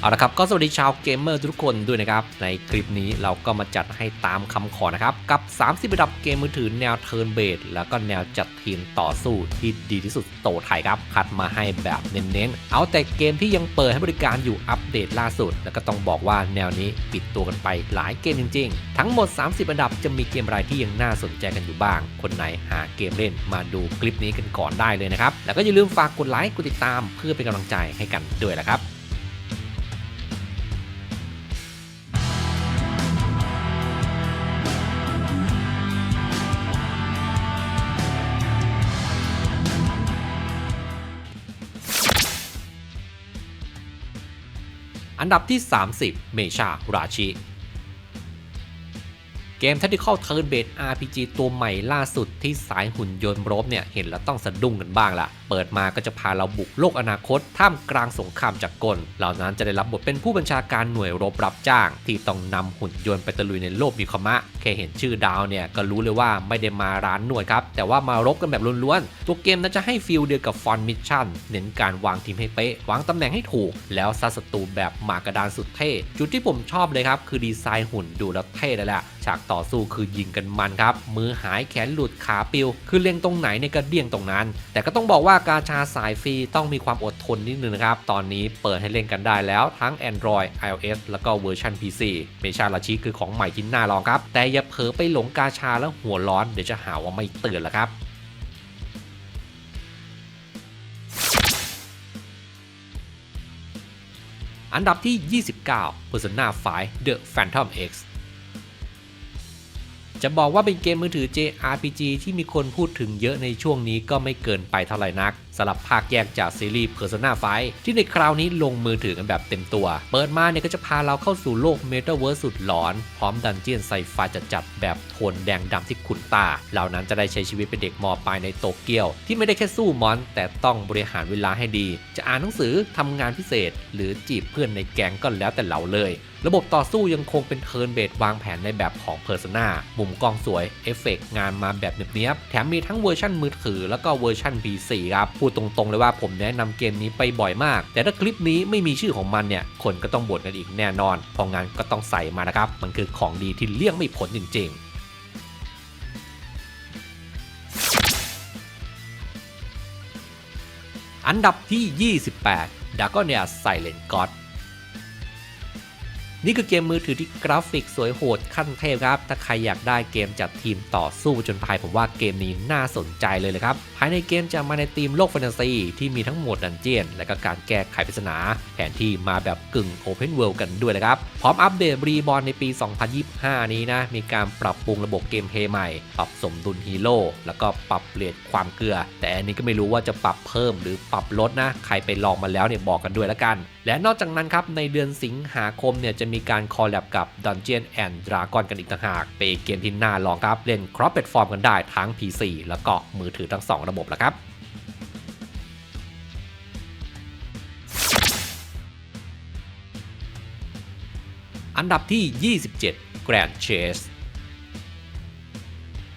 เอาละครับก็สวัสดีชาวเกมเมอร์ทุกคนด้วยนะครับ ในคลิปนี้เราก็มาจัดให้ตามคำขอนะครับ กับ 30ระดับเกมมือถือแนวเทิร์นเบสแล้วก็แนวจัดทีมต่อสู้ที่ดีที่สุดโตไทยครับ คัดมาให้แบบเน้นๆ เอาแต่เกมที่ยังเปิดให้บริการอยู่อัปเดตล่าสุด แล้วก็ต้องบอกว่าแนวนี้ปิดตัวกันไปหลายเกมจริง ๆ ทั้งหมด 30ระดับจะมีเกมอะไรที่ยังน่าสนใจกันอยู่บ้าง คนไหนหาเกมเล่นมาดูคลิปนี้กันก่อนได้เลยนะครับแล้วก็อย่าลืมฝากกดไลค์กดติดตามเพื่อเป็นกำลังใจให้กันด้วยนะครับ อันดับที่ 30 เมชาราชิ เกม Tactical Turn Based RPG ตัวใหม่ล่าสุดที่สายหุ่นยนต์รบเนี่ย เห็นแล้วต้องสะดุ้งกันบ้างละเปิดมาก็จะพาเราบุกโลกอนาคต ท่ามกลางสงครามจากกล เหล่านั้นจะได้รับบทเป็นผู้บัญชาการหน่วยรบรับจ้าง ที่ต้องนำหุ่นยนต์ไปตะลุยในโลกมีคมะ แค่เห็นชื่อดาวเนี่ย ก็รู้เลยว่าไม่ได้มาร้านนวดครับ แต่ว่ามารบกันแบบล้วนๆ ตัวเกมน่าจะให้ฟีลเดียวกับฟอนมิชชั่นเน้นการวางทีมให้เป๊ะวางตำแหน่งให้ถูก แล้วซัดศัตรูแบบหมากระดานสุดเท่ จุดที่ผมชอบเลยครับคือดีไซน์หุ่นดูแล้วเท่เลยแหละฉากต่อสู้คือยิงกันมันครับ มือหายแขนหลุดขาปิว คือเล็งตรงไหนในยกระเดี่ยงตรงนั้น แต่ก็ต้องบอกว่ากาชาสายฟรีต้องมีความอดทนนิดนึงนะครับ ตอนนี้เปิดให้เล่นกันได้แล้วทั้ง Android iOS แล้วก็เวอร์ชัน PC เมชาลาชิคือของใหม่ที่น่าลองครับ แต่อย่าเผลอไปหลงกาชาแล้วหัวร้อนเดี๋ยวจะหาว่าไม่เตือนละครับอันดับที่ 29 Persona 5 The Phantom X จะบอกว่าเป็นเกมมือถือ JRPG ที่มีคนพูดถึงเยอะในช่วงนี้ก็ไม่เกินไปเท่าไหร่นัก สำหรับภาคแยกจากซีรีส์ Persona 5 ที่ในคราวนี้ลงมือถือกันแบบเต็มตัว เปิดมาเนี่ยก็จะพาเราเข้าสู่โลกเมตาเวิร์สสุดหลอน พร้อมดันเจียนไซไฟจัดๆแบบโทนแดงดำที่ขุนตา เหล่านั้นจะได้ใช้ชีวิตเป็นเด็กมอปลายในโตเกียว ที่ไม่ได้แค่สู้มอน แต่ต้องบริหารเวลาให้ดี จะอ่านหนังสือทำงานพิเศษ หรือจีบเพื่อนในแก๊งก็แล้วแต่เราเลยระบบต่อสู้ยังคงเป็นเทิร์นเบสวางแผนในแบบของ Persona มุมกล้องสวย เอฟเฟกต์งานมาแบบเนียบๆแถมมีทั้งเวอร์ชันมือถือแล้วก็เวอร์ชัน PC ครับพูดตรงๆเลยว่าผมแนะนำเกมนี้ไปบ่อยมาก แต่ถ้าคลิปนี้ไม่มีชื่อของมันเนี่ย คนก็ต้องบ่นกันอีกแน่นอนเพราะงั้นก็ต้องใส่มานะครับ มันคือของดีที่เลี่ยงไม่พ้นจริง ๆอันดับที่ 28 d a g o n i a Silent God นี่คือเกมมือถือที่กราฟิกสวยโหดขั้นเทพครับ ถ้าใครอยากได้เกมจัดทีมต่อสู้จนภายผมว่าเกมนี้น่าสนใจเลยเลยครับ ภายในเกมจะมาในธีมโลกแฟนตาซีที่มีทั้งโหมดดันเจียน และก็การแก้ไขปริศนา แผนที่มาแบบกึ่งโอเพนเวิลด์กันด้วยนะครับ พร้อมอัปเดตรีบอลในปี 2025 นี้นะ มีการปรับปรุงระบบเกมเพย์ใหม่ ปรับสมดุลฮีโร่แล้วก็ปรับเปลี่ยนความเกลือ แต่อันนี้ก็ไม่รู้ว่าจะปรับเพิ่มหรือปรับลดนะ ใครไปลองมาแล้วเนี่ยบอกกันด้วยละกัน และนอกจากนั้นครับ ในเดือนสิงหาคมเนี่ยจะมีการคอลแลบกับ Dungeon and Dragon กันอีกต่างหาก เป็นเกมที่น่าลองครับ เล่นครอสแพลตฟอร์มกันได้ทั้ง PC แล้วก็มือถือทั้ง 2 ระบบแล้วครับอันดับที่ 27 Grand Chase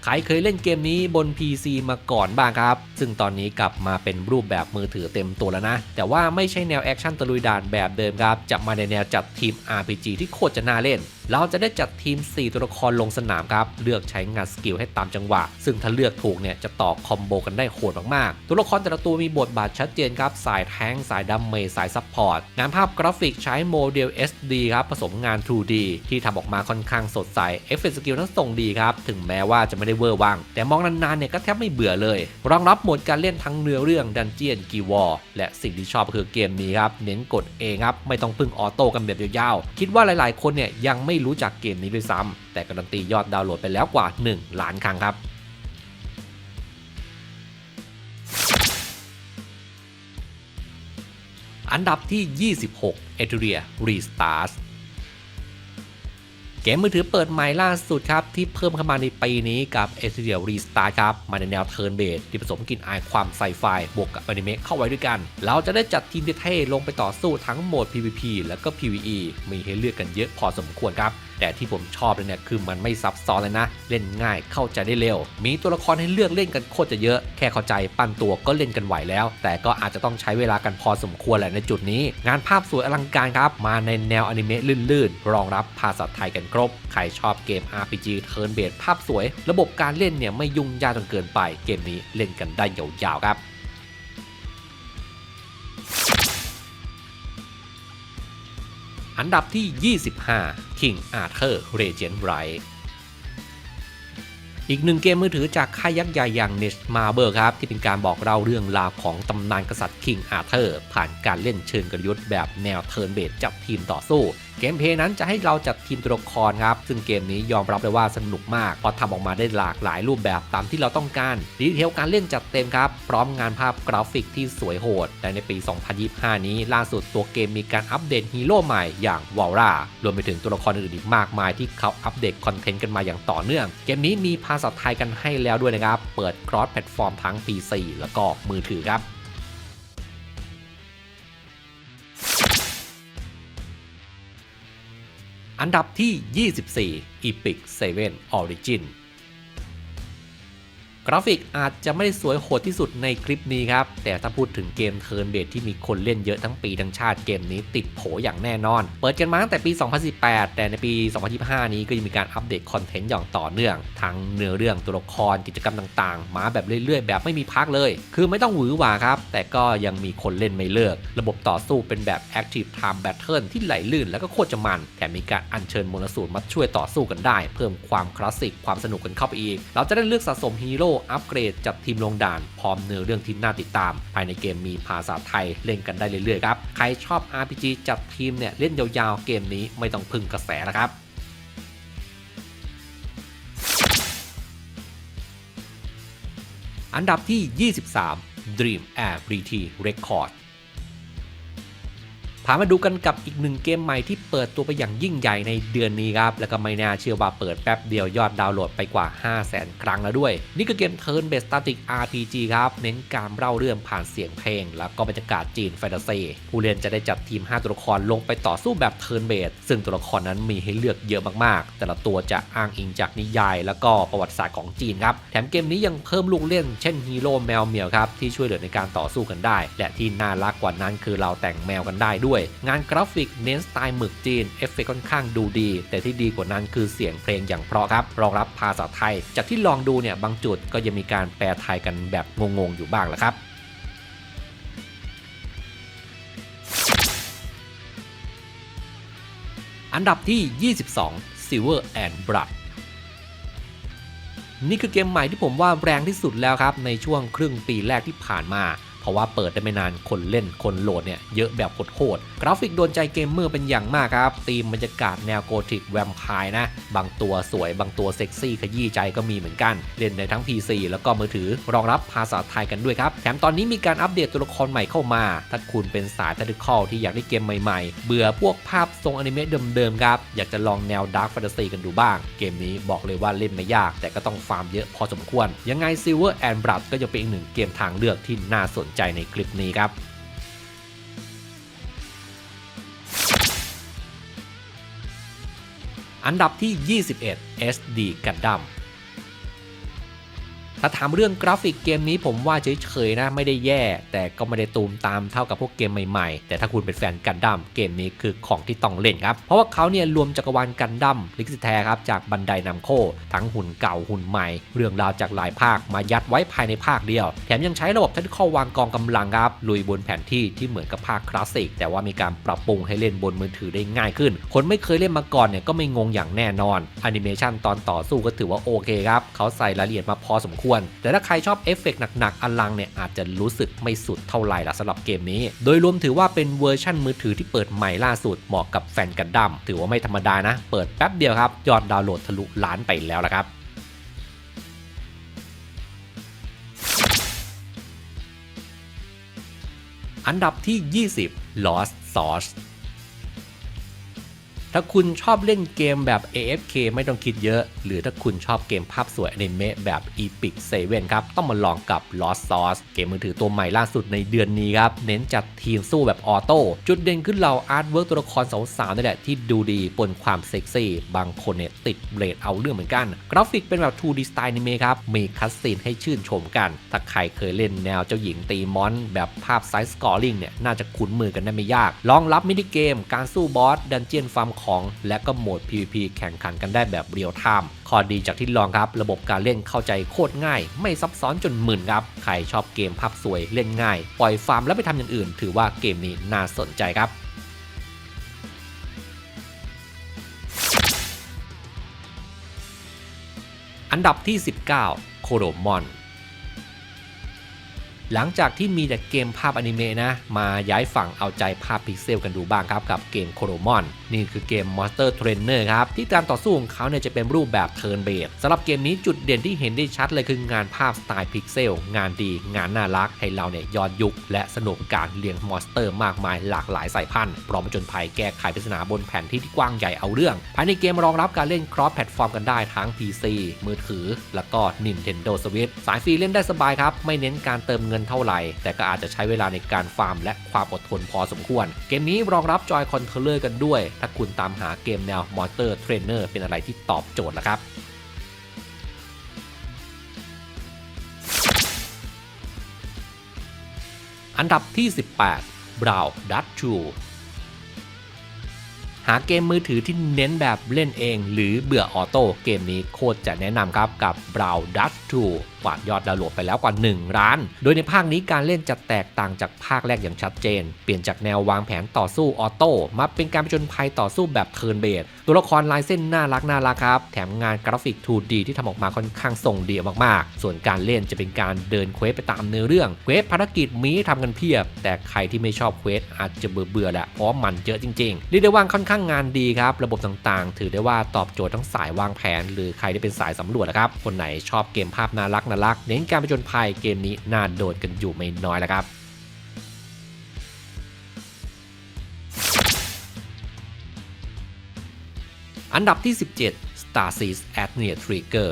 ใครเคยเล่นเกมนี้บน PC มาก่อนบ้างครับ ซึ่งตอนนี้กลับมาเป็นรูปแบบมือถือเต็มตัวแล้วนะ แต่ว่าไม่ใช่แนวแอคชั่นตะลุยด่านแบบเดิมครับ จะมาในแนวจัดทีม RPG ที่โคตรจะน่าเล่น เราจะได้จัดทีม 4 ตัวละครลงสนามครับ เลือกใช้งานสกิลให้ตามจังหวะ ซึ่งถ้าเลือกถูกเนี่ยจะต่อคอมโบกันได้โหดมากๆ ตัวละครแต่ละตัวมีบทบาทชัดเจนครับ สายแทงสายดัมเมจสายซัพพอร์ต งานภาพกราฟิกใช้โมเดล SD ครับ ผสมงาน 2D ที่ทำออกมาค่อนข้างสดใส เอฟเฟกต์สกิลทั้งส่งดีครับ ถึงแม้ว่าจะไม่ได้เวอร์วัง แต่มองนานๆเนี่ยก็แทบไม่เบื่อเลย รองรับโหมดการเล่นทั้งเนื้อเรื่องดันเจียนกีวอร์และสิ่งที่ชอบคือเกมนี้ครับ เน้นกดเองครับ ไม่ต้องพึ่งออโต้กันแบบยาวๆ คิดว่าหลายๆ คนเนี่ยยังไม่รู้จักเกมนี้ด้วยซ้ำแต่การันตียอดดาวน์โหลดไปแล้วกว่า 1 ล้านครั้งครับอันดับที่ 26 e t e r i a Restart เกมมือถือเปิดใหม่ล่าสุดครับ ที่เพิ่มเข้ามาในปีนี้กับ e s เ i a l Restart ครับ มาในแนวเทิร์นเบสที่ผสมกลิ่นอายความไซไฟบวกกับอนิเมะเข้าไว้ด้วยกัน เราจะได้จัดทีมเท่ๆลงไปต่อสู้ทั้งโหมด PVP แล้วก็ PVE มีให้เลือกกันเยอะพอสมควรครับ แต่ที่ผมชอบเลยเนี่ยคือมันไม่ซับซ้อนเลยนะ เล่นง่ายเข้าใจได้เร็ว มีตัวละครให้เลือกเล่นกันโคตรจะเยอะ แค่เข้าใจปั้นตัวก็เล่นกันไหวแล้ว แต่ก็อาจจะต้องใช้เวลากันพอสมควรแหละในจุดนี้ งานภาพสวยอลังการครับมาในแนวอนิเมะลื่นๆรองรับภาษาไทยกันครบ ใครชอบเกม RPG เทิร์นเบสภาพสวย ระบบการเล่นเนี่ยไม่ยุ่งยากจนเกินไป เกมนี้เล่นกันได้ยาวๆครับอันดับที่ 25 King Arthur Regent Right อีกหนึ่งเกมมือถือจากค่ายยักษ์ใหญ่อย่าง n e t Marble ครับ ที่เป็นการบอกเล่าเรื่องราวของตำนานกษัตริย์ King Arthur ผ่านการเล่นเชิงกลยุทธ์แบบแนวเทิร์นเบสจับทีมต่อสู้ เกมเพย์นั้นจะให้เราจัดทีมตัวละครครับ ซึ่งเกมนี้ยอมรับเลยว่าสนุกมากเพราะทำออกมาได้หลากหลายรูปแบบตามที่เราต้องการดีเทลการเล่นจัดเต็มครับ พร้อมงานภาพกราฟิกที่สวยโหดและในปี 2025 นี้ล่าสุดตัวเกมมีการอัปเดตฮีโร่ใหม่อย่างวอลรารวมไปถึงตัวละครอื่นอีกมากมายที่เขาอัปเดตคอนเทนต์กันมาอย่างต่อเนื่อง เกมนี้มีภาษาไทยกันให้แล้วด้วยนะครับ เปิดครอสแพลตฟอร์มทั้ง PC แล้วก็มือถือครับ อันดับที่ 24 Epic 7 Origin กราฟิกอาจจะไม่ได้สวยโหดที่สุดในคลิปนี้ครับ แต่ถ้าพูดถึงเกมเทิร์นเบสที่มีคนเล่นเยอะทั้งปีทั้งชาติเกมนี้ติดโผอย่างแน่นอน เปิดกันมาตั้งแต่ปี 2018 แต่ในปี 2025 นี้ก็ยังมีการอัปเดตคอนเทนต์อย่างต่อเนื่อง ทั้งเนื้อเรื่องตัวละครกิจกรรมต่างๆ มาแบบเรื่อยๆ แบบไม่มีพักเลย คือไม่ต้องหวือหวาครับ แต่ก็ยังมีคนเล่นไม่เลิก ระบบต่อสู้เป็นแบบ Active Time Battle ที่ไหลลื่นแล้วก็โคตรจะมันแถมมีการอัญเชิญมนสูตรมาช่วยต่อสู้กันได้ เพิ่มความคลาสสิกความสนุกกันเข้าไปอีก เราจะได้เลือกสะสมฮีโร่อัปเกรดจัดทีมลงด่าน พร้อมเนื้อเรื่องที่น่าติดตาม ภายในเกมมีภาษาไทยเล่นกันได้เรื่อยๆครับ ใครชอบ RPG จัดทีมเนี่ยเล่นยาวๆเกมนี้ไม่ต้องพึ่งกระแสนะครับอันดับที่ 23 Dream Air BT Record พามาดูกันกับอีกหนึ่งเกมใหม่ที่เปิดตัวไปอย่างยิ่งใหญ่ในเดือนนี้ครับ แล้วก็ไม่น่าเชื่อว่าเปิดแป๊บเดียวยอดดาวน์โหลดไปกว่า 5 0 0 0 0 0ครั้งแล้วด้วย นี่คือเกม Turn Based Static RPG ครับ เน้นการเล่าเรื่องผ่านเสียงเพลง แล้วก็บรรยากาศจีนแฟนตาซีผู้เล่นจะได้จัดทีม 5 ตัวละครลงไปต่อสู้แบบ Turn Based ซึ่งตัวละครนั้นมีให้เลือกเยอะมากๆ แต่ละตัวจะอ้างอิงจากนิยาย แล้วก็ประวัติศาสตร์ของจีนครับแถมเกมนี้ยังเพิ่มลูกเล่น เช่นฮีโร่แมวเหมียวครับที่ช่วยเหลือในการต่อสู้กันได้ และที่น่ารักกว่านั้นคือเราแต่งแมวกันได้ด้วยงานกราฟิกเน้นสไตล์หมึกจีน เอฟเฟกต์ค่อนข้างดูดี แต่ที่ดีกว่านั้นคือเสียงเพลงอย่างเพราะครับ รองรับภาษาไทย จากที่ลองดูเนี่ยบางจุดก็ยังมีการแปลไทยกันแบบงงๆอยู่บ้างแหละครับอันดับที่ 22 Silver and Blood นี่คือเกมใหม่ที่ผมว่าแรงที่สุดแล้วครับ ในช่วงครึ่งปีแรกที่ผ่านมา เพราะว่าเปิดได้ไม่นานคนเล่นคนโหลดเนี่ยเยอะแบบโหดๆกราฟิกโดนใจเกมเมอร์เป็นอย่างมากครับธีมบรรยากาศแนวโกธิกแวมไพร์นะ บางตัวสวยบางตัวเซ็กซี่ขยี้ใจก็มีเหมือนกัน เล่นในทั้ง PC แล้วก็มือถือรองรับภาษาไทยกันด้วยครับ แถมตอนนี้มีการอัปเดตตัวละครใหม่เข้ามา ถ้าคุณเป็นสายทัติคอลที่อยากได้เกมใหม่ๆ เบื่อพวกภาพทรงอนิเมะเดิมๆครับ อยากจะลองแนวดาร์ f แฟนตาซีกันดูบ้าง เกมนี้บอกเลยว่าเล่นไม่ยาก แต่ก็ต้องฟาร์มเยอะพอสมควร ยังไง Silver and Blood ก็ยังเป็นอีกหนึ่งเกมทางเลือกที่น่าสนใจในคลิปนี้ครับ อันดับที่ 21 SD Gundam ถ้าถามเรื่องกราฟิกเกมนี้ผมว่าเฉยๆนะไม่ได้แย่ แต่ก็ไม่ได้ตูมตามเท่ากับพวกเกมใหม่ๆ แต่ถ้าคุณเป็นแฟนกันดั้มเกมนี้คือของที่ต้องเล่นครับ เพราะว่าเขาเนี่ยรวมจักรวาลกันดั้มลิขสิทธิ์แท้ครับจากบันไดนำโค ทั้งหุ่นเก่าหุ่นใหม่ เรื่องราวจากหลายภาคมายัดไว้ภายในภาคเดียว แถมยังใช้ระบบทัศข้อวางกองกำลังครับลุยบนแผนที่ที่เหมือนกับภาคคลาสสิกแต่ว่ามีการปรับปรุงให้เล่นบนมือถือได้ง่ายขึ้น คนไม่เคยเล่นมาก่อนเนี่ยก็ไม่งงอย่างแน่นอนแอนิเมชันตอนต่อสู้ก็ถือว่าโอเคครับเขาใส่รายละเอียดมาพอสมควรแต่ถ้าใครชอบเอฟเฟกต์หนักๆ อลังเนี่ยอาจจะรู้สึกไม่สุดเท่าไหร่ละสำหรับเกมนี้ โดยรวมถือว่าเป็นเวอร์ชั่นมือถือที่เปิดใหม่ล่าสุดเหมาะกับแฟนกันดั้มถือว่าไม่ธรรมดานะ เปิดแป๊บเดียวครับยอดดาวน์โหลดทะลุล้านไปแล้วละครับอันดับที่ 20 Lost Source ถ้าคุณชอบเล่นเกมแบบ AFK ไม่ต้องคิดเยอะ หรือถ้าคุณชอบเกมภาพสวยอนิเมะแบบ Epic 7 ครับ ต้องมาลองกับ Lost Source เกมมือถือตัวใหม่ล่าสุดในเดือนนี้ครับ เน้นจัดทีมสู้แบบออโต้ จุดเด่นขึ้นเราอาร์ตเวิร์กตัวละครสาวๆนี่แหละที่ดูดีปนความเซ็กซี่ บางคนเนี่ยติดเบรดเอาเรื่องเหมือนกัน กราฟิกเป็นแบบ 2D สไตล์อนิเมะครับ มีคัสซีนให้ชื่นชมกัน ถ้าใครเคยเล่นแนวเจ้าหญิงตีมอนแบบภาพไซส์สกอร์ลิงเนี่ยน่าจะคุ้นมือกันได้ไม่ยากรองรับมินิเกมการสู้บอสดันเจียนฟาร์มของ และก็โหมด PVP แข่งขันกันได้แบบเรียลไทม์ข้อดีจากที่ลองครับ ระบบการเล่นเข้าใจโคตรง่าย ไม่ซับซ้อนจนหมึนครับ ใครชอบเกมภาพสวยเล่นง่าย ปล่อยฟาร์มแล้วไปทำอย่างอื่น ถือว่าเกมนี้น่าสนใจครับอันดับที่ 19 โคโดมอน หลังจากที่มีแต่เกมภาพอนิเมะนะ มาย้ายฝั่งเอาใจภาพพิกเซลกันดูบ้างครับกับเกมโคโมอน นี่คือเกม Monster Trainer ครับ ที่การต่อสู้ของเขาเนี่ยจะเป็นรูปแบบเทิร์นเบสสำหรับเกมนี้จุดเด่นที่เห็นได้ชัดเลยคืองานภาพสไตล์พิกเซลงานดีงานน่ารัก ให้เราเนี่ยย้อนยุค และสนุกการเลี้ยงมอนสเตอร์มากมายหลากหลายสายพันธุ์พร้อมจญภัยแก้ไขปริศนาบนแผนที่ที่กว้างใหญ่เอาเรื่อง ภายในเกมรองรับการเล่นครอสแพลตฟอร์มกันได้ทั้ง PC มือถือ แล้วก็ Nintendo Switch สายฟรีเล่นได้สบายครับไม่เน้นการเติมเงินเท่าไหร่ แต่ก็อาจจะใช้เวลาในการฟาร์มและความอดทนพอสมควร เกมนี้รองรับจอยคอนโทรลเลอร์กันด้วย ถ้าคุณตามหาเกมแนว Monster Trainer เป็นอะไรที่ตอบโจทย์แล้วครับอันดับที่ 18 Brow Dutch 2หาเกมมือถือที่เน้นแบบเล่นเอง หรือเบื่อออโต้เกมนี้โคตรจะแนะนำครับกับ Brow Dutch 2 กวาดยอดดาวน์โหลดไปแล้วกว่า 1 ล้าน โดยในภาคนี้การเล่นจะแตกต่างจากภาคแรกอย่างชัดเจน เปลี่ยนจากแนววางแผนต่อสู้ออโต้มาเป็นการผจญภัยต่อสู้แบบเทิร์นเบสตัวละครลายเส้นน่ารักน่ารักครับ แถมงานกราฟิก 2D ที่ทำออกมาค่อนข้างทรงดีมากๆ ส่วนการเล่นจะเป็นการเดินเควสไปตามเนื้อเรื่องเควสภารกิจมีให้ทำกันเพียบ แต่ใครที่ไม่ชอบเควสอาจจะเบื่อเบื่อแหละเพราะมันเยอะจริงๆเรียกได้ว่าค่อนข้างงานดีครับ ระบบต่างๆ ถือได้ว่าตอบโจทย์ทั้งสายวางแผน หรือใครที่เป็นสายสำรวจนะครับคนไหนชอบเกมภาพน่ารักนรักเน้นการผจญภัยเกมนี้น่าโดดกันอยู่ไม่น้อยแล้วครับอันดับที่ 17 Star Seas a t n e a Trigger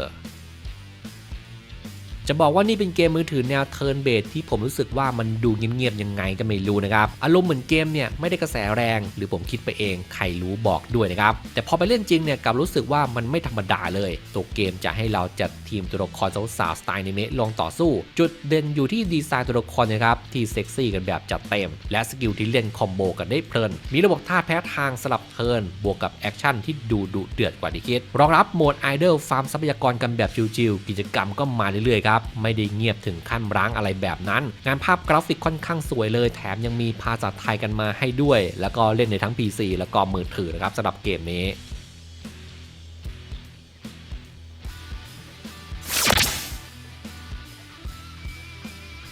จะบอกว่านี่เป็นเกมมือถือแนวเทิร์นเบสที่ผมรู้สึกว่ามันดูเงียบๆยังไงก็ไม่รู้นะครับ อารมณ์เหมือนเกมเนี่ยไม่ได้กระแสแรง หรือผมคิดไปเองใครรู้บอกด้วยนะครับ แต่พอไปเล่นจริงเนี่ยกลับรู้สึกว่ามันไม่ธรรมดาเลยตัวเกมจะให้เราจัดทีมตัวละครสาวๆสไตล์นิเมะลงต่อสู้ จุดเด่นอยู่ที่ดีไซน์ตัวละครนะครับที่เซ็กซี่กันแบบจัดเต็ม และสกิลที่เล่นคอมโบกันได้เพลิน มีระบบท่าแพ้ทางสลับเทิร์นบวกกับแอคชั่นที่ดูดุเดือดกว่าที่คิดรองรับโหมดไอดอลฟาร์มทรัพยากรกันแบบชิวๆกิจกรรมก็มาเรื่อยๆครับไม่ได้เงียบถึงขั้นร้างอะไรแบบนั้น งานภาพกราฟิกค่อนข้างสวยเลย แถมยังมีภาษาไทยกันมาให้ด้วย แล้วก็เล่นในทั้ง PC แล้วก็มือถือนะครับสำหรับเกมนี้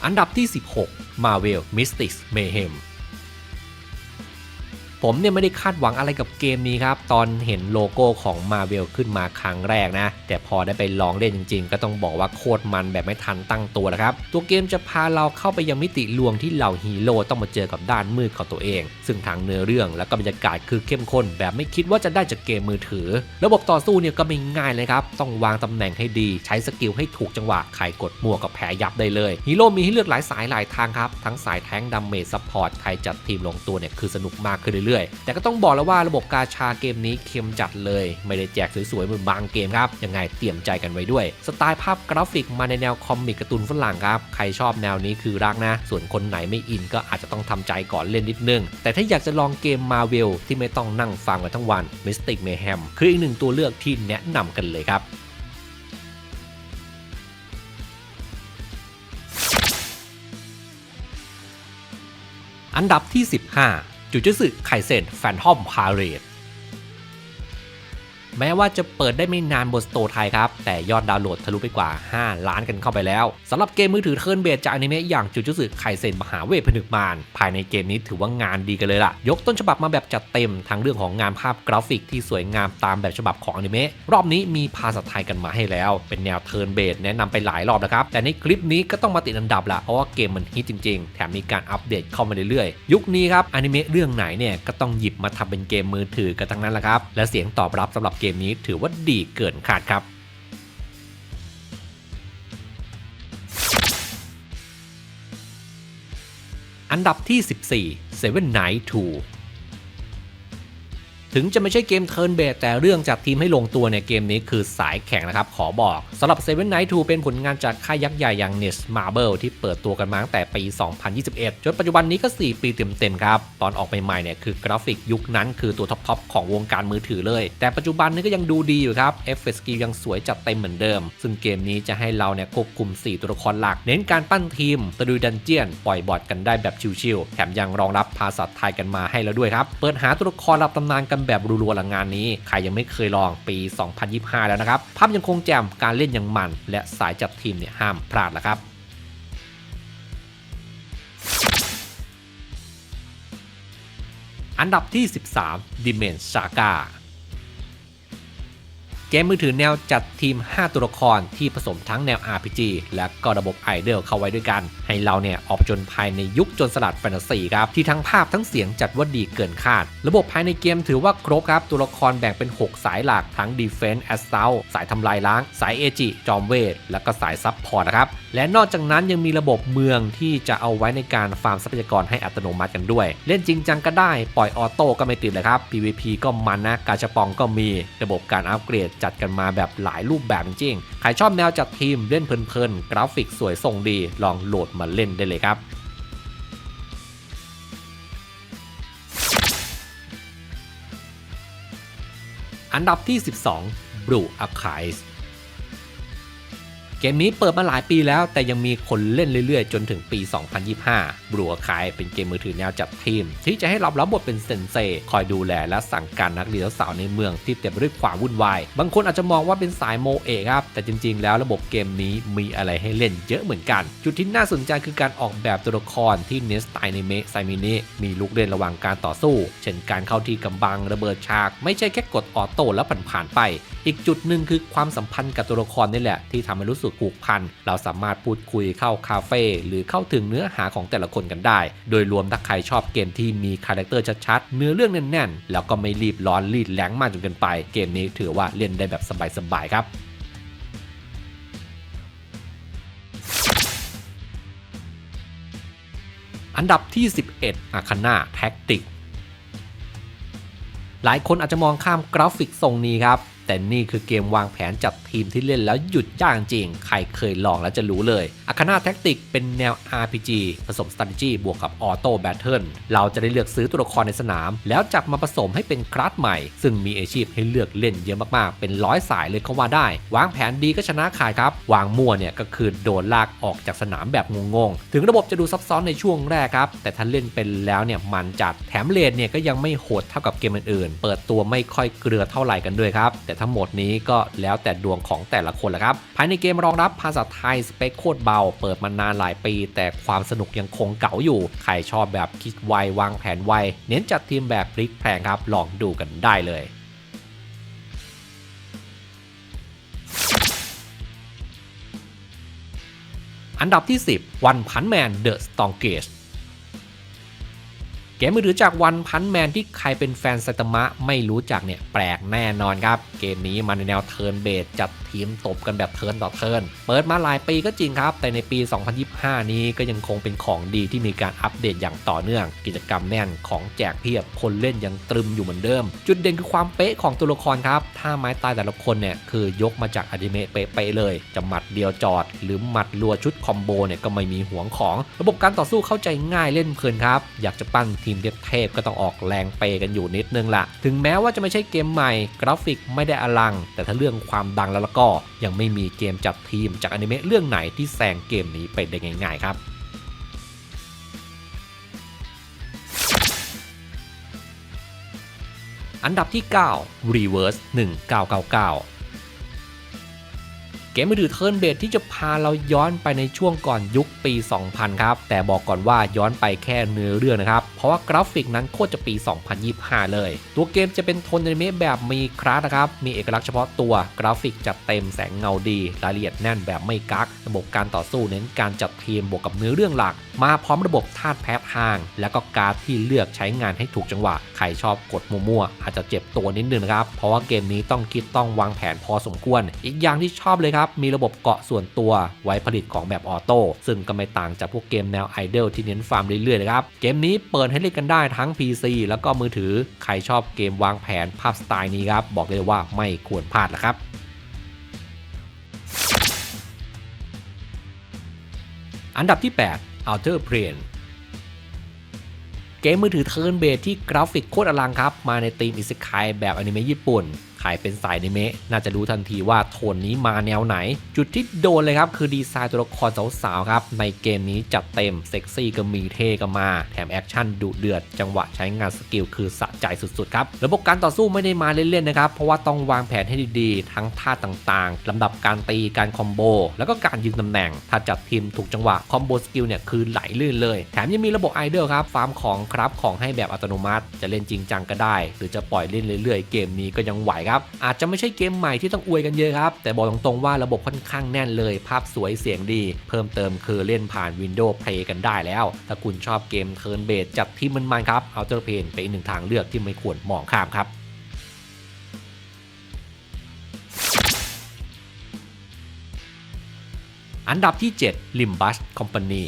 อันดับที่ 16 Marvel Mystics Mayhem ผมเนี่ยไม่ได้คาดหวังอะไรกับเกมนี้ครับ ตอนเห็นโลโก้ของ Marvel ขึ้นมาครั้งแรกนะ แต่พอได้ไปลองเล่นจริงๆ ก็ต้องบอกว่าโคตรมันแบบไม่ทันตั้งตัวนะครับ ตัวเกมจะพาเราเข้าไปยังมิติลวงที่เหล่าฮีโร่ต้องมาเจอกับด้านมืดของตัวเอง ซึ่งทางเนื้อเรื่องและก็บรรยากาศคือเข้มข้น แบบไม่คิดว่าจะได้จากเกมมือถือ ระบบต่อสู้เนี่ยก็ไม่ง่ายเลยครับ ต้องวางตำแหน่งให้ดี ใช้สกิลให้ถูกจังหวะ ใครกดมั่วกับแพ้ยับได้เลย ฮีโร่มีให้เลือกหลายสายหลายทางครับ ทั้งสายแท้งดัมเมจซัพพอร์ต ใครจัดทีมลงตัวเนี่ยคือสนุกมากขึ้นเรื่อยๆ แต่ก็ต้องบอกแล้วว่าระบบกาชาเกมนี้เข้มจัดเลย ไม่ได้แจกสวยๆเหมือนบางเกมครับ ยังไงเตรียมใจกันไว้ด้วย สไตล์ภาพกราฟิกมาในแนวคอมิกการ์ตูนฝรั่งครับ ใครชอบแนวนี้คือรักนะ ส่วนคนไหนไม่อินก็อาจจะต้องทำใจก่อนเล่นนิดนึง แต่ถ้าอยากจะลองเกมมาเวลที่ไม่ต้องนั่งฟังกันทั้งวัน Mystic Mayhem คืออีกหนึ่งตัวเลือกที่แนะนำกันเลยครับอันดับที่ 15 จูจุสึไคเซนแฟนทอมพาเรด แม้ว่าจะเปิดได้ไม่นานบนสโตร์ไทยครับ แต่ยอดดาวน์โหลดทะลุไปกว่า 5 ล้านกันเข้าไปแล้วสำหรับเกมมือถือเทิร์นเบสจากอนิเมะอย่างจูจูสึไคเซนมหาเวทผนึกมารภายในเกมนี้ถือว่างานดีกันเลยล่ะ ยกต้นฉบับมาแบบจัดเต็มทั้งเรื่องของงานภาพกราฟิกที่สวยงามตามแบบฉบับของอนิเมะรอบนี้มีภาษาไทยกันมาให้แล้ว เป็นแนวเทิร์นเบสแนะนำไปหลายรอบแล้วครับแต่ในคลิปนี้ก็ต้องมาติดอันดับละเพราะว่าเกมมันฮิตจริงๆ แถมมีการอัปเดตเข้ามาเรื่อยๆยุคนี้ครับอนิเมะเรื่องไหนเนี่ยก็ต้องหยิบมาทำเป็นเกมมือถือกันทั้งนั้นแหละครับและเสียงตอบรับสำหรับเกมนี้ถือว่าดีเกินคาดครับอันดับที่ 14 Seven Night 2 ถึงจะไม่ใช่เกมเทิร์นเบสแต่เรื่องจัดทีมให้ลงตัวในเกมนี้คือสายแข่งนะครับ ขอบอกสำหรับ Seven Night 2 เป็นผลงานจากค่ายยักษ์ใหญ่อย่าง n e s Marble ที่เปิดตัวกันมาตั้งแต่ปี 2021 จนปัจจุบันนี้ก็ 4 ปีเต็มๆครับ ตอนออกใหม่ๆเนี่ยคือกราฟิกยุคนั้นคือตัวท็อปๆของวงการมือถือเลย แต่ปัจจุบันนี้ก็ยังดูดีอยู่ครับเอฟเฟกต์ยังสวยจัดเต็มเหมือนเดิม ซึ่งเกมนี้จะให้เราเนี่ยควบคุม 4 ตัวละครหลัก เน้นการปั้นทีมตะลุยดันเจียน ปล่อยบอทกันได้แบบชิวๆแถมยังรองรับภาษาไทยกันมาให้แล้วด้วยครับเปิดหาตัวละครรับตำนานกันแบบรัวๆหลังงานนี้ ใครยังไม่เคยลองปี 2025 แล้วนะครับ ภาพยังคงแจ่มการเล่นยังมัน และสายจัดทีมเนี่ยห้ามพลาดละครับอันดับที่ 13 d i m e n Saga เกมมือถือแนวจัดทีม 5 ตัวละครที่ผสมทั้งแนว RPG และก็ระบบไอเดลเข้าไว้ด้วยกัน ให้เราเนี่ยออกจนภายในยุคจนสลัดแฟนตาซีครับ ที่ทั้งภาพทั้งเสียงจัดว่าดีเกินคาด ระบบภายในเกมถือว่าครบครับ ตัวละครแบ่งเป็น 6 สายหลักทั้ง Defense Assault สายทำลายล้าง สายเอจิจอมเวท และก็สายซับพอร์ตนะครับและนอกจากนั้นยังมีระบบเมืองที่จะเอาไว้ในการฟาร์มทรัพยากรให้อัตโนมัติกันด้วย เล่นจริงจังก็ได้ปล่อยออโต้ก็ไม่ติดเลยครับ PVP ก็มันนะกาชปองก็มีระบบการอัปเกรดจัดกันมาแบบหลายรูปแบบจริงๆ ใครชอบแนวจัดทีมเล่นเพลินๆ กราฟิกสวยทรงดี ลองโหลดมาเล่นได้เลยครับอันดับที่ 12 Blue Archives เกมนี้เปิดมาหลายปีแล้ว แต่ยังมีคนเล่นเรื่อยๆ จนถึงปี 2025 บลัวคายเป็นเกมมือถือแนวจับทีม ที่จะให้เรารับบทเป็นเซนเซคอยดูแลและสั่งการนักเรียนสาวในเมืองที่เต็มไปด้วยความวุ่นวาย บางคนอาจจะมองว่าเป็นสายโมเอะครับ แต่จริงๆ แล้วระบบเกมนี้มีอะไรให้เล่นเยอะเหมือนกัน จุดที่น่าสนใจคือการออกแบบตัวละครที่เนสไตในเมะไซมินิมีลูกเล่นระหว่างการต่อสู้ เช่นการเข้าที่กำบังระเบิดฉาก ไม่ใช่แค่กดออโต้แล้วผ่านๆไป อีกจุดหนึ่งคือความสัมพันธ์กับตัวละครนี่แหละ ที่ทำให้รู้สึกผูกพัน เราสามารถพูดคุยเข้าคาเฟ่หรือเข้าถึงเนื้อหาของแต่ละคนกันได้ โดยรวมถ้าใครชอบเกมที่มีคาแรคเตอร์ชัดๆ เนื้อเรื่องแน่นๆ แล้วก็ไม่รีบร้อนรีดแรงมากจนเกินไป เกมนี้ถือว่าเล่นได้แบบสบายๆครับอันดับที่ 11 อาคาน่าแท็กติก หลายคนอาจจะมองข้ามกราฟิกทรงนี้ครับ แต่นี่คือเกมวางแผนจัดทีมที่เล่นแล้วหยุดยากจริง ใครเคยลองแล้วจะรู้เลยอาคาน่าแท็กติกเป็นแนว RPG ผสม strategy บวกกับออโต้แบทเทิลเราจะได้เลือกซื้อตัวละครในสนาม แล้วจับมาผสมให้เป็นคลาสใหม่ ซึ่งมีอาชีพให้เลือกเล่นเยอะมากๆ เป็นร้อยสายเลยก็ว่าได้ วางแผนดีก็ชนะขาดครับ วางมั่วเนี่ยก็คือโดนลากออกจากสนามแบบงงๆ ถึงระบบจะดูซับซ้อนในช่วงแรกครับ แต่ถ้าเล่นเป็นแล้วเนี่ยมันจัดแถมเลนเนี่ยก็ยังไม่โหดเท่ากับเกมอื่นๆ เปิดตัวไม่ค่อยเกลือเท่าไหร่กันด้วยครับ แต่ทั้งหมดนี้ก็แล้วแต่ดวงของแต่ละคนแหละครับ ภายในเกมรองรับภาษาไทยสเปคโคตรเบา เปิดมานานหลายปี แต่ความสนุกยังคงเก๋าอยู่ ใครชอบแบบคิดไววางแผนไว เน้นจัดทีมแบบพลิกแพลงครับ ลองดูกันได้เลยอันดับที่ 10 One Punch Man The Strongest เก เกมมือถือจากวันพันแมนที่ใครเป็นแฟนไซตามะไม่รู้จักเนี่ยแปลกแน่นอนครับ เกมนี้มาในแนวเทิร์นเบสจัดทีมตบกันแบบเทิร์นต่อเทิร์นเปิดมาหลายปีก็จริงครับ แต่ในปี 2025 นี้ก็ยังคงเป็นของดีที่มีการอัปเดตอย่างต่อเนื่อง กิจกรรมแน่นของแจกเพียบคนเล่นยังตรึมอยู่เหมือนเดิม จุดเด่นคือความเป๊ะของตัวละครครับถ้าไม้ตายแต่ละคนเนี่ยคือยกมาจากอนิเมะเป๊ะเลย จะหมัดเดียวจอด หรือหมัดรัวชุดคอมโบเนี่ยก็ไม่มีห่วงของ ระบบการต่อสู้เข้าใจง่ายเล่นเพลินครับอยากจะปั้นทีมเทพก็ต้องออกแรงเปย์กันอยู่นิดนึงละถึงแม้ว่าจะไม่ใช่เกมใหม่ กราฟิกไม่ได้อลัง แต่ถ้าเรื่องความดังแล้วล้วก็ยังไม่มีเกมจัดทีมจากอนิเมะเรื่องไหนที่แซงเกมนี้ไปได้ง่าย ๆ ครับอันดับที่ 9 Reverse 1999 เกมมือถือเทิร์นเบสที่จะพาเราย้อนไปในช่วงก่อนยุคปี 2000 ครับ แต่บอกก่อนว่าย้อนไปแค่เนื้อเรื่องนะครับ เพราะว่ากราฟิกนั้นโคตรจะปี 2025 เลย ตัวเกมจะเป็นโทนอนิเมะแบบมีคลาสนะครับ มีเอกลักษณ์เฉพาะตัวกราฟิกจัดเต็มแสงเงาดี รายละเอียดแน่นแบบไม่กัก ระบบการต่อสู้เน้นการจัดทีมบวกกับเนื้อเรื่องหลัก มาพร้อมระบบธาตุแพ้ทาง แล้วก็การ์ดที่เลือกใช้งานให้ถูกจังหวะ ใครชอบกดมั่วๆอาจจะเจ็บตัวนิดนึงนะครับ เพราะว่าเกมนี้ต้องคิดต้องวางแผนพอสมควร อีกอย่างที่ชอบเลยครับ มีระบบเกาะส่วนตัวไว้ผลิตของแบบออโต้ ซึ่งก็ไม่ต่างจากพวกเกมแนวไอดลที่เน้นฟาร์มเรื่อยๆเลยครับ เกมนี้เปิดให้เล่นกันได้ทั้ง PC แล้วก็มือถือ ใครชอบเกมวางแผนภาพสไตล์นี้ครับ บอกเลยว่าไม่ควรพลาดนะครับอันดับที่ 8 Outer Plane เกมมือถือเทิร์นเบสที่กราฟิกโคตรอลังครับ มาในธีมอิสคายแบบอนิเมะญี่ปุ่น ใครเป็นสายนิเมะน่าจะรู้ทันทีว่าโทนนี้มาแนวไหน จุดที่โดนเลยครับ คือดีไซน์ตัวละครสาวๆครับ ในเกมนี้จัดเต็ม เซ็กซี่ก็มีเท่ก็มา แถมแอคชั่นดุเดือด จังหวะใช้งานสกิลคือสะใจสุดๆครับ ระบบการต่อสู้ไม่ได้มาเล่นๆนะครับ เพราะว่าต้องวางแผนให้ดีๆ ทั้งท่าต่างๆลำดับการตีการคอมโบแล้วก็การยืนตำแหน่ง ถ้าจัดทีมถูกจังหวะคอมโบสกิลเนี่ยคือไหลลื่นเลย แถมยังมีระบบไอเดอร์ครับฟาร์มของครับของให้แบบอัตโนมัติ จะเล่นจริงจังก็ได้ หรือจะปล่อยเล่นเรื่อยๆ เกมนี้ก็ยังไหวครับอาจจะไม่ใช่เกมใหม่ที่ต้องอวยกันเยอะครับ แต่บอกตรงๆว่าระบบค่อนข้างแน่นเลย ภาพสวยเสียงดี เพิ่มเติมคือเล่นผ่าน Windows Play กันได้แล้ว ถ้าคุณชอบเกมเทิร์นเบสจัดที่มันๆครับ Outer Plane เป็นอีกหนึ่งทางเลือกที่ไม่ควรมองข้ามครับอันดับที่ 7 Limbus Company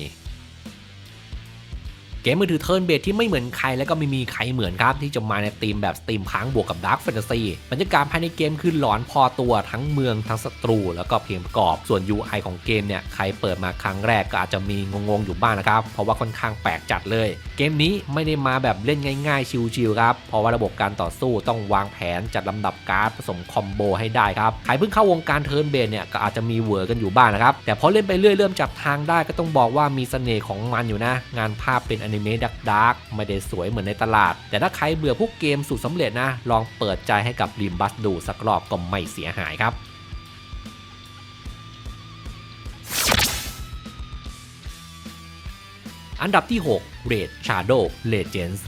เกมมือถือเทิร์นเบสที่ไม่เหมือนใครและก็ไม่มีใครเหมือนครับ ที่จะมาในธีมแบบสตรีมพังบวกกับดาร์คแฟนตาซีบรรยากาศภายในเกมคือหลอนพอตัวทั้งเมืองทั้งศัตรู แล้วก็เพลงประกอบส่วน UI ของเกมเนี่ยใครเปิดมาครั้งแรกก็อาจจะมีงงๆอยู่บ้างนะครับ เพราะว่าค่อนข้างแปลกจัดเลย เกมนี้ไม่ได้มาแบบเล่นง่ายๆชิวๆครับเพราะว่าระบบการต่อสู้ต้องวางแผนจัดลำดับการ์ดผสมคอมโบให้ได้ครับใครเพิ่งเข้าวงการเทิร์นเบสเนี่ยก็อาจจะมีเวอร์กันอยู่บ้างนะครับแต่พอเล่นไปเรื่อยเริ่มจับทางได้ก็ต้องบอกว่ามีเสน่ห์ของมันอยู่นะ งานภาพเป็นอนิเมะดักดาร์กไม่ได้สวยเหมือนในตลาด แต่ถ้าใครเบื่อพวกเกมสูตรสำเร็จนะ ลองเปิดใจให้กับริมบัสดูสักรอบก็ไม่เสียหายครับอันดับที่ 6 Raid Shadow Legends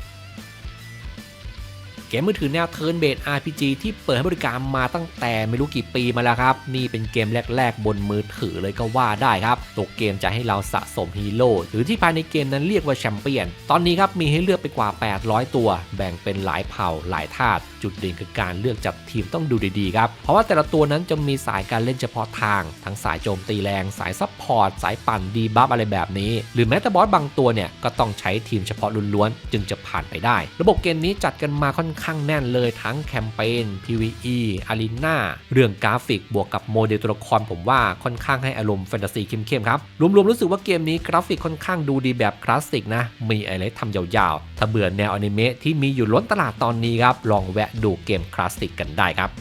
เกมมือถือแนวเทิร์นเบส RPG ที่เปิดให้บริการมาตั้งแต่ไม่รู้กี่ปีมาแล้วครับ นี่เป็นเกมแรก ๆ บนมือถือเลยก็ว่าได้ครับ ตัวเกมจะให้เราสะสมฮีโร่หรือที่ภายในเกมนั้นเรียกว่าแชมเปี้ยน ตอนนี้ครับมีให้เลือกไปกว่า 800 ตัว แบ่งเป็นหลายเผ่าหลายธาตุจุดเด่นคือการเลือกจัดทีมต้องดูดีๆครับ เพราะว่าแต่ละตัวนั้นจะมีสายการเล่นเฉพาะทาง ทั้งสายโจมตีแรง สายซับพอร์ต สายปั่นดีบัฟอะไรแบบนี้ หรือแม้แต่บอสบางตัวเนี่ยก็ต้องใช้ทีมเฉพาะล้วนๆจึงจะผ่านไปได้ ระบบเกมนี้จัดกันมาค่อนข้างแน่นเลยทั้งแคมเปญ PVE อารีนาเรื่องกราฟิกบวกกับโมเดลตัวละครผมว่าค่อนข้างให้อารมณ์แฟนตาซีเข้มๆครับ รวมๆ รู้สึกว่าเกมนี้กราฟิกค่อนข้างดูดีแบบคลาสสิกนะ มีอะไรทำยาวๆ ถ้าเบื่อแนวอนิเมะที่มีอยู่ล้นตลาดตอนนี้ครับ ลองแวะดูเกมคลาสสิกกันได้ครับ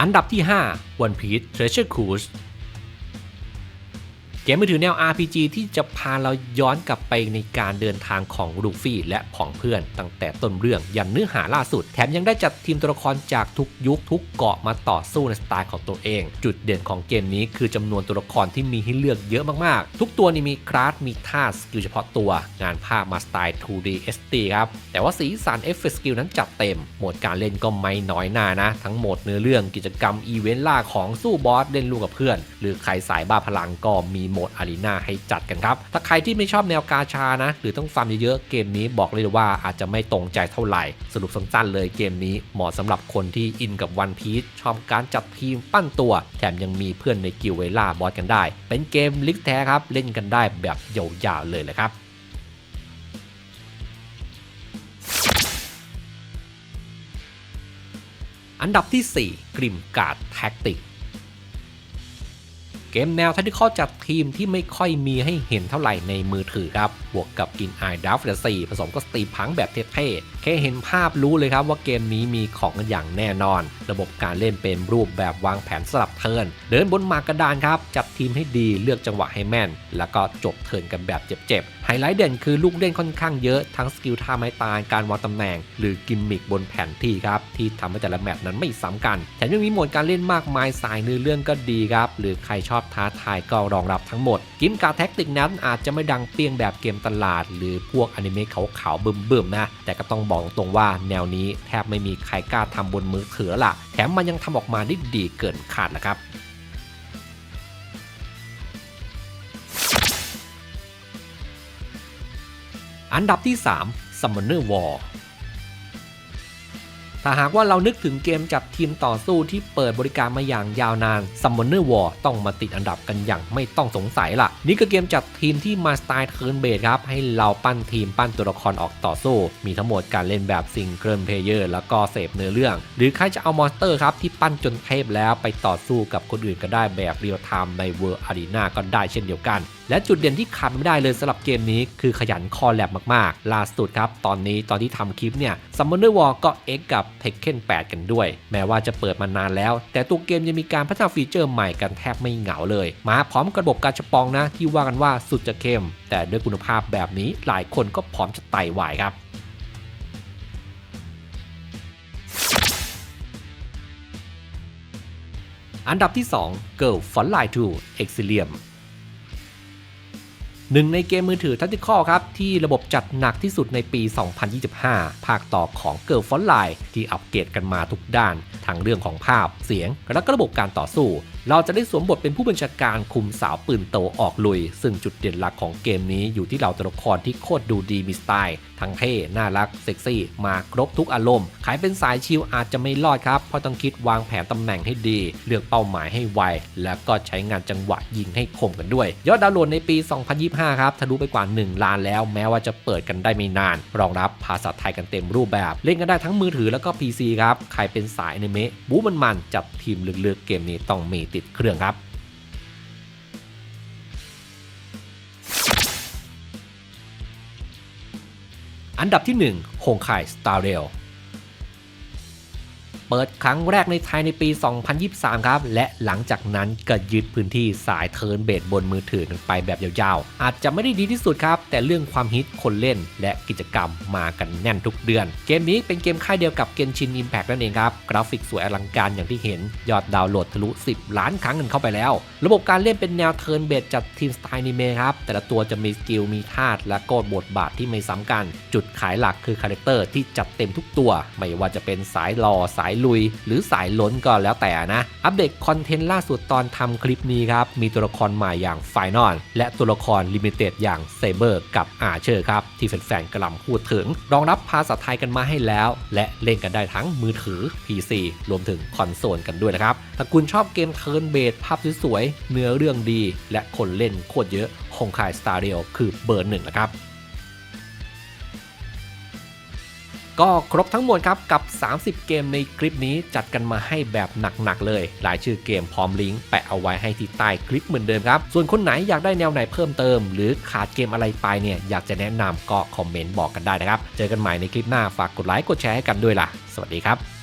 อันดับที่ 5 One Piece Treasure Cruise กมมือถือแนว RPG ที่จะพาเราย้อนกลับไปในการเดินทางของลูฟี่และผองเพื่อน ตั้งแต่ต้นเรื่องยันเนื้อหาล่าสุด แถมยังได้จัดทีมตัวละครจากทุกยุคทุกเกาะมาต่อสู้ในสไตล์ของตัวเอง จุดเด่นของเกมนี้คือจำนวนตัวละครที่มีให้เลือกเยอะมากๆ ทุกตัวนี่มีคลาสมีท่าสกิลเฉพาะตัว งานภาพมาสไตล์ 2D SD ครับ แต่ว่าสีสันเอฟเฟกต์สกิลนั้นจัดเต็ม โหมดการเล่นก็ไม่น้อยหน้านะ ทั้งโหมดเนื้อเรื่องกิจกรรมอีเวนต์ล่าของสู้บอสเล่นลูกกับเพื่อน หรือใครสายบ้าพลังก็มีโหมดอารีนาให้จัดกันครับ ถ้าใครที่ไม่ชอบแนวกาชานะ หรือต้องฟาร์มเยอะๆ เกมนี้บอกเลยว่าอาจจะไม่ตรงใจเท่าไหร่ สรุปสั้นๆเลยเกมนี้เหมาะสำหรับคนที่อินกับวันพีชชอบการจัดทีมปั้นตัว แถมยังมีเพื่อนในกิลเวล่าบอสกันได้ เป็นเกมลิกแท้ครับเล่นกันได้แบบยาวๆเลยเลยครับอันดับที่ 4 กริมการ์ดแท็กติก เกมแนวทันที่ข้อจัดทีมที่ไม่ค่อยมีให้เห็นเท่าไหร่ในมือถือครับบวกกับกินไอดัฟและสี่ผสมกับสตีพังแบบเท่ๆ แค่เห็นภาพรู้เลยครับว่าเกมนี้มีของกันอย่างแน่นอน ระบบการเล่นเป็นรูปแบบวางแผนสลับเทิร์นเดินบนหมากกระดานครับ จัดทีมให้ดีเลือกจังหวะให้แม่น แล้วก็จบเทิร์นกันแบบเจ็บๆ ไฮไลท์เด่นคือลูกเล่นค่อนข้างเยอะทั้งสกิลท่าไม้ตายการวางตำแหน่ง หรือกิมมิคบนแผนที่ครับที่ทำให้แต่ละแมตช์นั้นไม่ซ้ำกันแถมยังมีโหมดการเล่นมากมายสายเนื้อเรื่องก็ดีครับหรือใครชอบท้าทายก็รองรับทั้งหมด กิมการแท็กติกนั้นอาจจะไม่ดังเปรี้ยงแบบเกมตลาด หรือพวกอนิเมะขาวๆบึ้มๆนะ แต่ก็ต้องบอกตรงๆว่าแนวนี้แทบไม่มีใครกล้าทำบนมือถือละแถมมันยังทำออกมาได้ดีเกินคาดนะครับอันดับที่ 3 Summoner War ถ้าหากว่าเรานึกถึงเกมจับทีมต่อสู้ที่เปิดบริการมาอย่างยาวนาน Summoner War ต้องมาติดอันดับกันอย่างไม่ต้องสงสัยล่ะ นี่คือเกมจับทีมที่มาสไตล์เทิร์นเบสครับ ให้เราปั้นทีมปั้นตัวละครออกต่อสู้ มีทั้งหมดการเล่นแบบซิงเกิลเพลเยอร์แล้วก็เสพเนื้อเรื่อง หรือใครจะเอามอนสเตอร์ครับที่ปั้นจนเทพแล้วไปต่อสู้กับคนอื่นก็ได้แบบเรียลไทม์ในเวอร์อารีนาก็ได้เช่นเดียวกัน และจุดเด่นที่ขาดไม่ได้เลยสำหรับเกมนี้คือขยันคอแลบมากๆ ล่าสุดครับ ตอนนี้ตอนที่ทำคลิปเนี่ย Summoner War ก็ X กับ Tekken 8กันด้วย แม้ว่าจะเปิดมานานแล้ว แต่ตัวเกมยังมีการพัฒนาฟีเจอร์ใหม่กันแทบไม่เหงาเลย มาพร้อมกระบบการชปองนะ ที่ว่ากันว่าสุดจะเข้ม แต่ด้วยคุณภาพแบบนี้หลายคนก็พร้อมจะไต่ไหวครับอันดับที่ 2 Girl f o n l i n e 2 Exilium หนึ่งในเกมมือถือทัตติคอครับ ที่ระบบจัดหนักที่สุดในปี 2025 ภาคต่อของเกิร์ลฟอนไลน์ที่อัปเกรดกันมาทุกด้าน ทั้งเรื่องของภาพเสียง และก็ระบบการต่อสู้ เราจะได้สวมบทเป็นผู้บัญชาการคุมสาวปืนโตออกลุย ซึ่งจุดเด่นหลักของเกมนี้อยู่ที่เราตัวละครที่โคตรดูดีมีสไตล์ ทั้งเท่ น่ารัก เซ็กซี่ มาครบทุกอารมณ์ ขายเป็นสายชิลอาจจะไม่รอดครับ เพราะต้องคิดวางแผนตำแหน่งให้ดี เลือกเป้าหมายให้ไว แล้วก็ใช้งานจังหวะยิงให้คมกันด้วย ยอดดาวน์โหลดในปี 2025ครับทะลุไปกว่า 1 ล้านแล้ว แม้ว่าจะเปิดกันได้ไม่นาน รองรับภาษาไทยกันเต็มรูปแบบ เล่นกันได้ทั้งมือถือแล้วก็ PC ครับ ใครเป็นสายอนิเมะบู๊มันๆจับทีมลึกๆเกมนี้ต้องมีติดเครื่องครับอันดับที่ 1โฮงไคสตาร์เรล เปิดครั้งแรกในไทยในปี 2023 ครับ และหลังจากนั้นก็ยึดพื้นที่สายเทิร์นเบสบนมือถือกันไปแบบยาวๆ อาจจะไม่ได้ดีที่สุดครับ แต่เรื่องความฮิตคนเล่นและกิจกรรมมากันแน่นทุกเดือน เกมนี้เป็นเกมค่ายเดียวกับ Genshin Impact นั่นเองครับ กราฟิกสวยอลังการอย่างที่เห็น ยอดดาวน์โหลดทะลุ 10 ล้านครั้งกันเข้าไปแล้ว ระบบการเล่นเป็นแนวเทิร์นเบสจัดทีมสไตล์อนิเมะครับ แต่ละตัวจะมีสกิลมีธาตุและก็บทบาทที่ไม่ซ้ำกัน จุดขายหลักคือคาแรคเตอร์ที่จัดเต็มทุกตัว ไม่ว่าจะเป็นสายหล่อสายลุย หรือสายล้นก็แล้วแต่นะ อัปเดตคอนเทนต์ล่าสุดตอนทำคลิปนี้ครับ มีตัวละครใหม่อย่างไฟนอลและตัวละครลิมิเต็ดอย่างเซเบอร์กับอาเชอร์ครับ ที่แฟนๆกำลังพูดถึง รองรับภาษาไทยกันมาให้แล้ว และเล่นกันได้ทั้งมือถือ PC รวมถึงคอนโซลกันด้วยนะครับถ้าคุณชอบเกมเทิร์นเบสภาพสวยๆเนื้อเรื่องดี และคนเล่นโคตรเยอะคงคายสตาร์เรียลคือเบอร์หนึ่งนะครับ ก็ครบทั้งหมดครับกับ 30 เกมในคลิปนี้จัดกันมาให้แบบหนักๆเลยรายชื่อเกมพร้อมลิงก์แปะเอาไว้ให้ที่ใต้คลิปเหมือนเดิมครับส่วนคนไหนอยากได้แนวไหนเพิ่มเติม หรือขาดเกมอะไรไปเนี่ยอยากจะแนะนำก็คอมเมนต์บอกกันได้นะครับ เจอกันใหม่ในคลิปหน้าฝากกดไลค์กดแชร์ให้กันด้วยล่ะ สวัสดีครับ